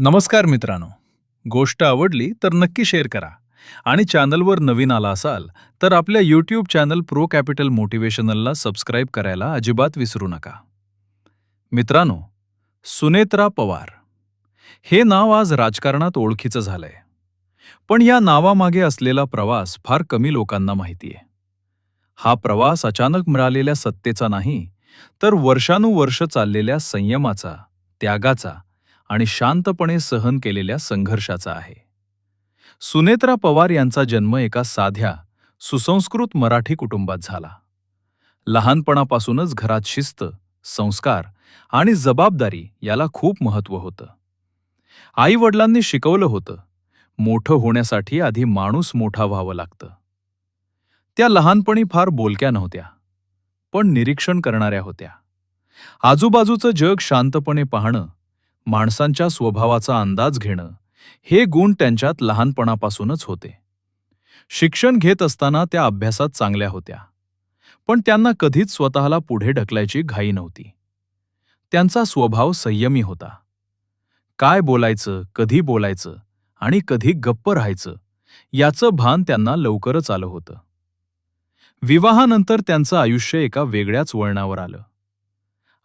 नमस्कार मित्रांनो. गोष्ट आवडली तर नक्की शेअर करा. आणि चॅनलवर नवीन आला असाल तर आपल्या यूट्यूब चॅनल प्रो कॅपिटल मोटिवेशनलला सबस्क्राईब करायला अजिबात विसरू नका. मित्रांनो सुनेत्रा पवार. हे नाव आज राजकारणात ओळखीचं झालंय. पण या नावामागे असलेला प्रवास फार कमी लोकांना माहितीये. हा प्रवास अचानक मिळालेल्या सत्तेचा नाही तर वर्षानुवर्ष चाललेल्या संयमाचा त्यागाचा आणि शांतपणे सहन केलेल्या संघर्षाचा आहे. सुनेत्रा पवार यांचा जन्म एका साध्या सुसंस्कृत मराठी कुटुंबात झाला. लहानपणापासूनच घरात शिस्त संस्कार आणि जबाबदारी याला खूप महत्त्व होतं. आई वडिलांनी शिकवलं होतं मोठं होण्यासाठी आधी माणूस मोठा व्हावं लागतं. त्या लहानपणी फार बोलक्या नव्हत्या पण निरीक्षण करणाऱ्या होत्या. आजूबाजूचं जग शांतपणे पाहणं माणसांच्या स्वभावाचा अंदाज घेणं हे गुण त्यांच्यात लहानपणापासूनच होते. शिक्षण घेत असताना त्या अभ्यासात चांगल्या होत्या. पण त्यांना कधीच स्वतःला पुढे ढकलायची घाई नव्हती. त्यांचा स्वभाव संयमी होता. काय बोलायचं कधी बोलायचं आणि कधी गप्प राहायचं याचं भान त्यांना लवकरच आलं होतं. विवाहानंतर त्यांचं आयुष्य एका वेगळ्याच वळणावर आलं.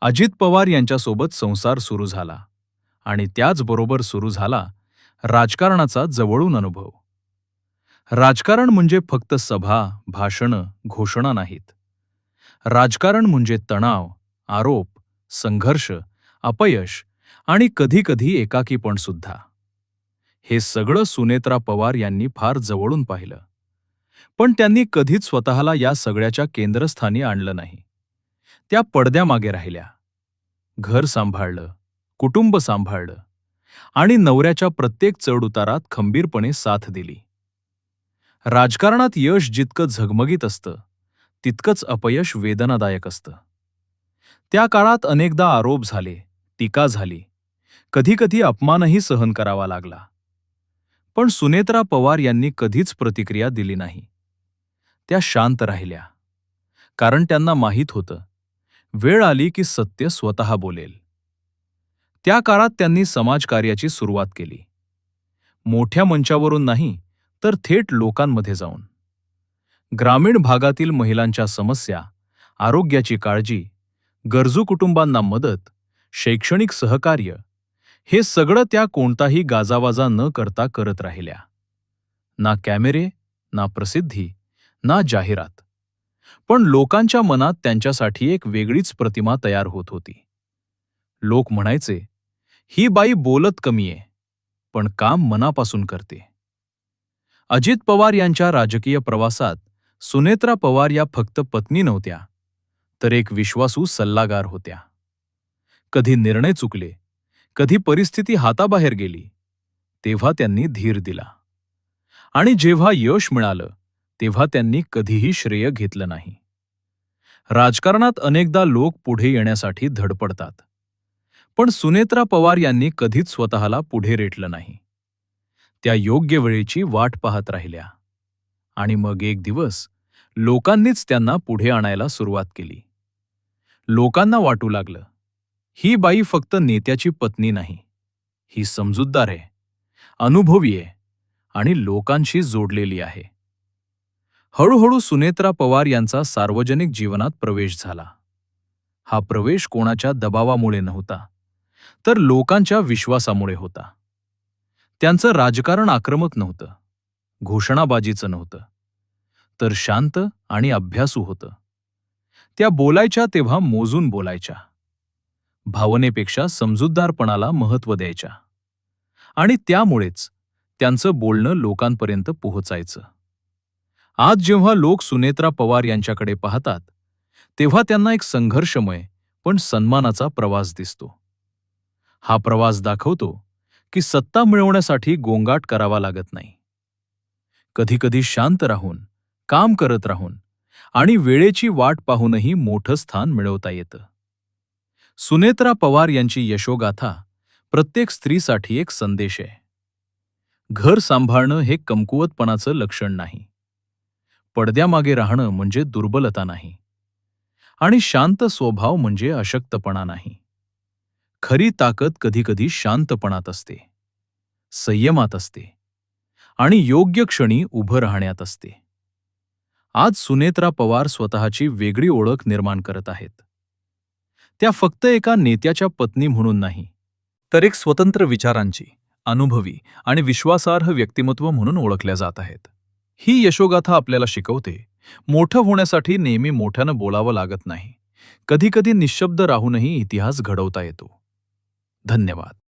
अजित पवार यांच्यासोबत संसार सुरू झाला. आणि त्याचबरोबर सुरू झाला राजकारणाचा जवळून अनुभव. राजकारण म्हणजे फक्त सभा भाषणं घोषणा नाहीत. राजकारण म्हणजे तणाव आरोप संघर्ष अपयश आणि कधीकधी एकाकीपण सुद्धा हे सगळं सुनेत्रा पवार यांनी फार जवळून पाहिलं. पण त्यांनी कधीच स्वतःला या सगळ्याच्या केंद्रस्थानी आणलं नाही. त्या पडद्यामागे राहिल्या. घर सांभाळलं. कुटुंब सांभाळलं आणि नवऱ्याच्या प्रत्येक चढउतारात खंबीरपणे साथ दिली. राजकारणात यश जितकं झगमगीत असतं तितकंच अपयश वेदनादायक असतं. त्या काळात अनेकदा आरोप झाले टीका झाली कधीकधी अपमानही सहन करावा लागला. पण सुनेत्रा पवार यांनी कधीच प्रतिक्रिया दिली नाही. त्या शांत राहिल्या. कारण त्यांना माहीत होतं वेळ आली की सत्य स्वतः बोलेल. त्या काळात त्यांनी समाजकार्याची सुरुवात केली. मोठ्या मंचावरून नाही तर थेट लोकांमध्ये जाऊन. ग्रामीण भागातील महिलांच्या समस्या आरोग्याची काळजी गरजू कुटुंबांना मदत शैक्षणिक सहकार्य हे सगळं त्या कोणताही गाजावाजा न करता करत राहिल्या. ना कॅमेरे ना प्रसिद्धी ना जाहिरात. पण लोकांच्या मनात त्यांच्यासाठी एक वेगळीच प्रतिमा तयार होत होती. लोक म्हणायचे ही बाई बोलत कमी आहे पण काम मनापासून करते. अजित पवार यांच्या राजकीय प्रवासात सुनेत्रा पवार या फक्त पत्नी नव्हत्या तर एक विश्वासू सल्लागार होत्या. कधी निर्णय चुकले कधी परिस्थिती हाताबाहेर गेली तेव्हा त्यांनी धीर दिला. आणि जेव्हा यश मिळालं तेव्हा त्यांनी कधीही श्रेय घेतलं नाही. राजकारणात अनेकदा लोक पुढे येण्यासाठी धडपडतात. पण सुनेत्रा पवार यांनी कधीच स्वतःला पुढे रेटलं नाही. त्या योग्य वेळेची वाट पाहत राहिल्या. आणि मग एक दिवस लोकांनीच त्यांना पुढे आणायला सुरुवात केली. लोकांना वाटू लागलं ही बाई फक्त नेत्याची पत्नी नाही. ही समजूतदार आहे अनुभवी आहे आणि लोकांशी जोडलेली आहे. हळूहळू सुनेत्रा पवार यांचा सार्वजनिक जीवनात प्रवेश झाला. हा प्रवेश कोणाच्या दबावामुळे नव्हता. तर लोकांच्या विश्वासामुळे होता. त्यांचं राजकारण आक्रमक नव्हतं. घोषणाबाजीचं नव्हतं. तर शांत आणि अभ्यासू होतं. त्या बोलायच्या तेव्हा मोजून बोलायच्या. भावनेपेक्षा समजूतदारपणाला महत्त्व द्यायच्या. आणि त्यामुळेच त्यांचं बोलणं लोकांपर्यंत पोहोचायचं. आज जेव्हा लोक सुनेत्रा पवार यांच्याकडे पाहतात तेव्हा त्यांना एक संघर्षमय पण सन्मानाचा प्रवास दिसतो. हा प्रवास दाखवतो की सत्ता मिळवण्यासाठी गोंगाट करावा लागत नाही. कधीकधी शांत राहून काम करत राहून आणि वेळेची वाट पाहूनही मोठं स्थान मिळवता येतं. सुनेत्रा पवार यांची यशोगाथा प्रत्येक स्त्रीसाठी एक संदेश आहे. घर सांभाळणं हे कमकुवतपणाचं लक्षण नाही. पडद्यामागे राहणं म्हणजे दुर्बलता नाही. आणि शांत स्वभाव म्हणजे अशक्तपणा नाही. खरी ताकद कधीकधी शांतपणात असते संयमात असते आणि योग्य क्षणी उभं राहण्यात असते. आज सुनेत्रा पवार स्वतःची वेगळी ओळख निर्माण करत आहेत. त्या फक्त एका नेत्याच्या पत्नी म्हणून नाही तर एक स्वतंत्र विचारांची अनुभवी आणि विश्वासार्ह व्यक्तिमत्व म्हणून ओळखल्या जात आहेत. ही यशोगाथा आपल्याला शिकवते मोठं होण्यासाठी नेहमी मोठ्यानं बोलावं लागत नाही. कधीकधी निशब्द राहूनही इतिहास घडवता येतो. धन्यवाद.